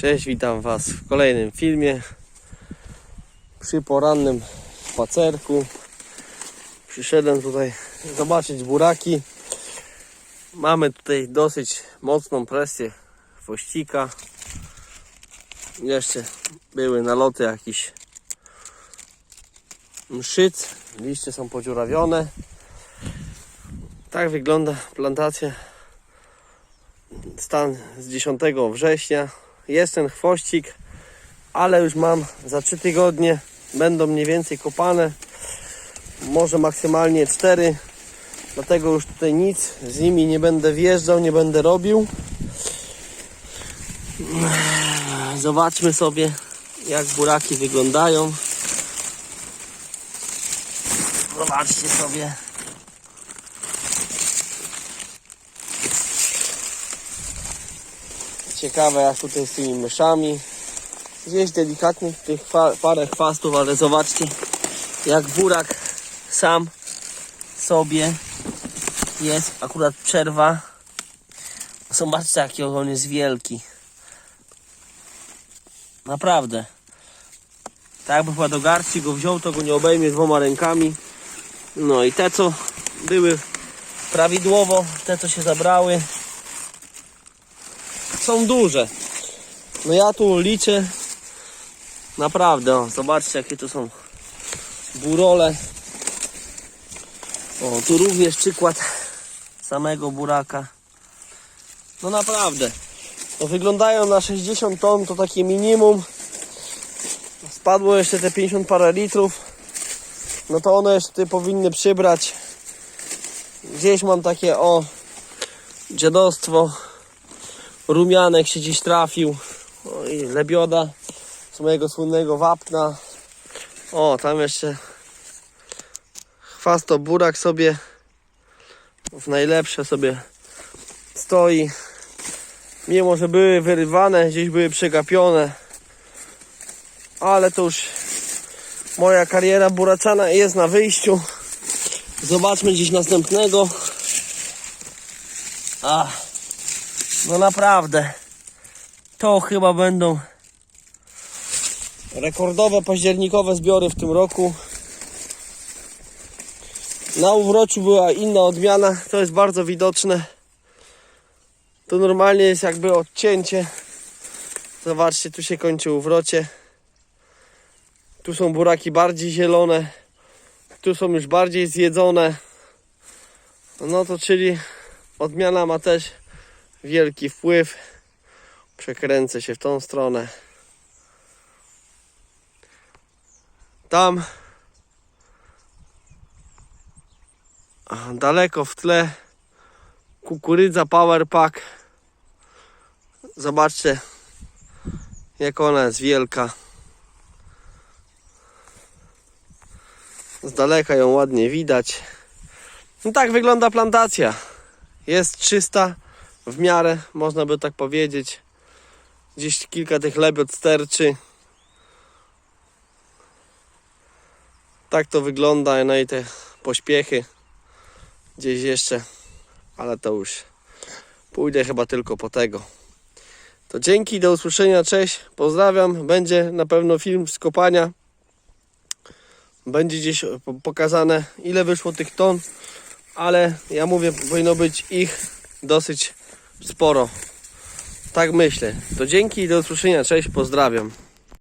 Cześć, witam Was w kolejnym filmie. Przy porannym spacerku przyszedłem tutaj zobaczyć buraki. Mamy tutaj dosyć mocną presję chwościka. Jeszcze były naloty jakiś mszyc. Liście są podziurawione. Tak wygląda plantacja. Stan z 10 września. Jest ten chwościk, ale już mam za 3 tygodnie. Będą mniej więcej kopane. Może maksymalnie 4. Dlatego już tutaj nic z nimi nie będę wjeżdżał, nie będę robił. Zobaczmy sobie, jak buraki wyglądają. Zobaczcie sobie. Ciekawe jak tutaj z tymi myszami. Gdzieś delikatnie tych fa- parę chwastów, ale zobaczcie jak burak sam sobie jest. Akurat przerwa. Zobaczcie jaki on jest wielki. Naprawdę. Tak jakby chyba do garści go wziął, to go nie obejmie dwoma rękami. No i te co były prawidłowo, te co się zabrały, są duże. No ja tu liczę naprawdę, o, zobaczcie jakie to są burole. O, tu również przykład samego buraka. No naprawdę. No wyglądają na 60 ton, to takie minimum. Spadło jeszcze te 50 parę litrów. No to one jeszcze powinny przybrać. Gdzieś mam takie o dziadostwo. Rumianek się gdzieś trafił. O, i lebioda z mojego słynnego wapna. O, tam jeszcze chwasto burak sobie w najlepsze sobie stoi. Mimo, że były wyrywane, gdzieś były przegapione. Ale to już moja kariera buraczana jest na wyjściu. Zobaczmy gdzieś następnego. Ach. No naprawdę. To chyba będą rekordowe październikowe zbiory w tym roku. Na uwroczu była inna odmiana, to jest bardzo widoczne. To normalnie jest jakby odcięcie. Zobaczcie, tu się kończy uwrocie. Tu są buraki bardziej zielone. Tu są już bardziej zjedzone. No to czyli odmiana ma też wielki wpływ. Przekręcę się w tą stronę. Tam daleko w tle kukurydza Power Pack. Zobaczcie jak ona jest wielka. Z daleka ją ładnie widać. No tak wygląda plantacja. Jest czysta w miarę, można by tak powiedzieć. Gdzieś kilka tych lebiot sterczy. Tak to wygląda, no i te pośpiechy gdzieś jeszcze, ale to już pójdę chyba tylko po tego. To dzięki, do usłyszenia, cześć, pozdrawiam. Będzie na pewno film z kopania. Będzie gdzieś po- pokazane ile wyszło tych ton, ale ja mówię, powinno być ich dosyć sporo. Tak myślę. To dzięki i do usłyszenia. Cześć, pozdrawiam.